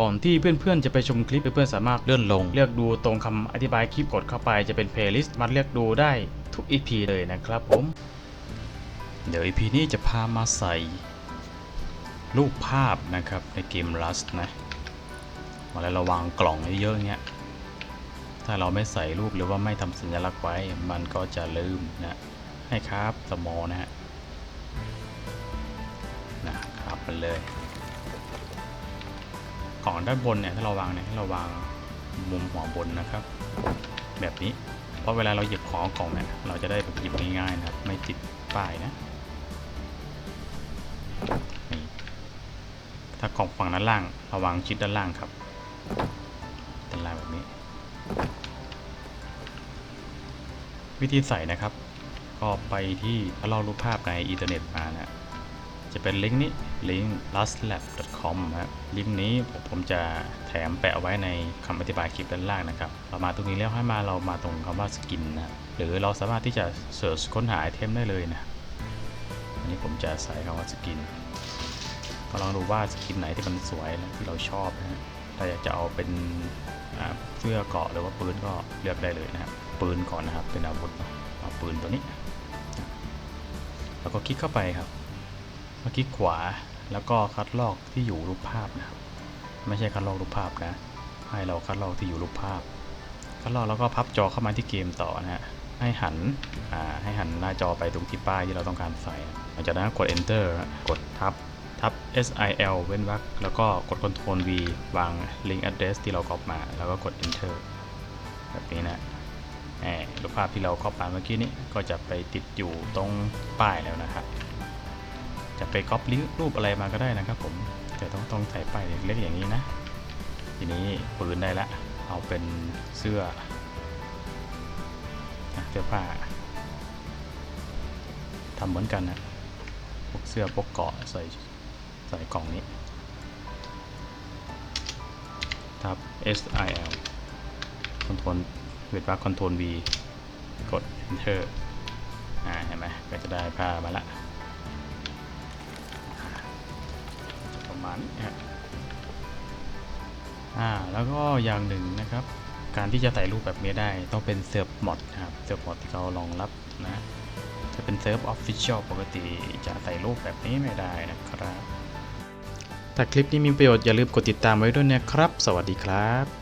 ก่อนที่เพื่อนๆจะไปชมคลิปเพื่อนๆสามารถเลื่อนลง เลือกดูตรงคำอธิบายคลิปกดเข้าไปจะเป็นเพลย์ลิสต์มาเลือกดูได้ทุก EP เลยนะครับผม เดี๋ยว EP นี้จะพามาใส่รูปภาพนะครับในเกม Rust นะมาแล้วระวางกล่องเยอะๆเงี้ย ถ้าเราไม่ใส่รูปหรือว่าไม่ทำสัญลักษณ์ไว้ มันก็จะลืมนะให้ครับสมอนะฮะนะครับมันเลย กล่องด้านบนเนี่ยถ้าเราวางเนี่ยให้เราวางมุมหัวบนนะครับ แบบนี้ เพราะเวลาเราหยิบของกล่องเนี่ยเราจะได้แบบหยิบง่ายๆนะครับ ไม่ติดป้ายนะนี่ถ้ากล่องฝั่งด้านล่างเราวางชิดด้านล่างครับด้านล่างแบบนี้ วิธีใส่นะครับ ก็ไปที่ถ้าเรารูปภาพในอินเทอร์เน็ตมานะ จะเป็นลิงก์นี้ลิงก์ lustlab.com นะครับลิงก์นี้ผมจะแถมแปะเอาไว้ในคำอธิบายคลิปด้านล่างนะครับเรามาตรงนี้แล้วให้มาเรามาตรงคำว่าสกินนะหรือเราสามารถที่จะเสิร์ชค้นหาไอเทมได้เลยนะอันนี้ผมจะใส่คำว่าสกินก็ลองดูว่าสกินไหนที่มันสวยและที่เราชอบนะถ้าอยากจะเอาเป็นเสื้อเกาะหรือว่าปืนก็เลือกได้เลยนะครับปืนก่อนนะครับเป็นอาวุธเอาปืนตัวนี้ แล้วก็คลิกเข้าไปครับ เมื่อกี้ขวาแล้วก็คัดลอกที่อยู่รูปภาพนะครับ ไม่ใช่คัดลอกรูปภาพนะ ให้เราคัดลอกที่อยู่รูปภาพ คัดลอกแล้วก็พับจอเข้ามาที่เกมต่อนะฮะให้หันอ่าให้หันหน้าจอไปตรงที่ป้ายที่เราต้องการใส่หลังจากนั้นกด enter กดทับทับ SIL เว้นวรรคแล้วก็กด control V วาง link address ที่เรากรอบมา แล้วก็กด enter แบบนี้นะรูปภาพที่เราครอบมาเมื่อกี้นี้ก็จะไปติดอยู่ตรงป้ายแล้วนะครับ จะไปก๊อปลิงก์รูปอะไรมาก็ได้นะครับผมแต่ต้องต้องใส่ป้ายเล็กๆอย่างนี้นะ ทีนี้ปืนได้ละ เอาเป็นเสื้อเสื้อผ้าทำเหมือนกันนะพวกเสื้อพวกเกาะใส่ใส่กล่องนี้ทับ S I L คอนโทรลเวทว่าคอนโทรล V กด Enter อ่าเห็นไหมก็จะได้ผ้ามาละารอ่าแล้วก็อย่างหนึ่งนะครับ การที่จะใส่รูปแบบนี้ได้ต้องเป็นเซิร์ฟมอดนะครับเซิร์ฟมอดที่เขารองรับนะจะเป็นเซิร์ฟออฟฟิเชียลปกติจะใส่รูปแบบนี้ไม่ได้นะครับถ้าคลิปนี้มีประโยชน์อย่าลืมกดติดตามไว้ด้วยนะครับ สวัสดีครับ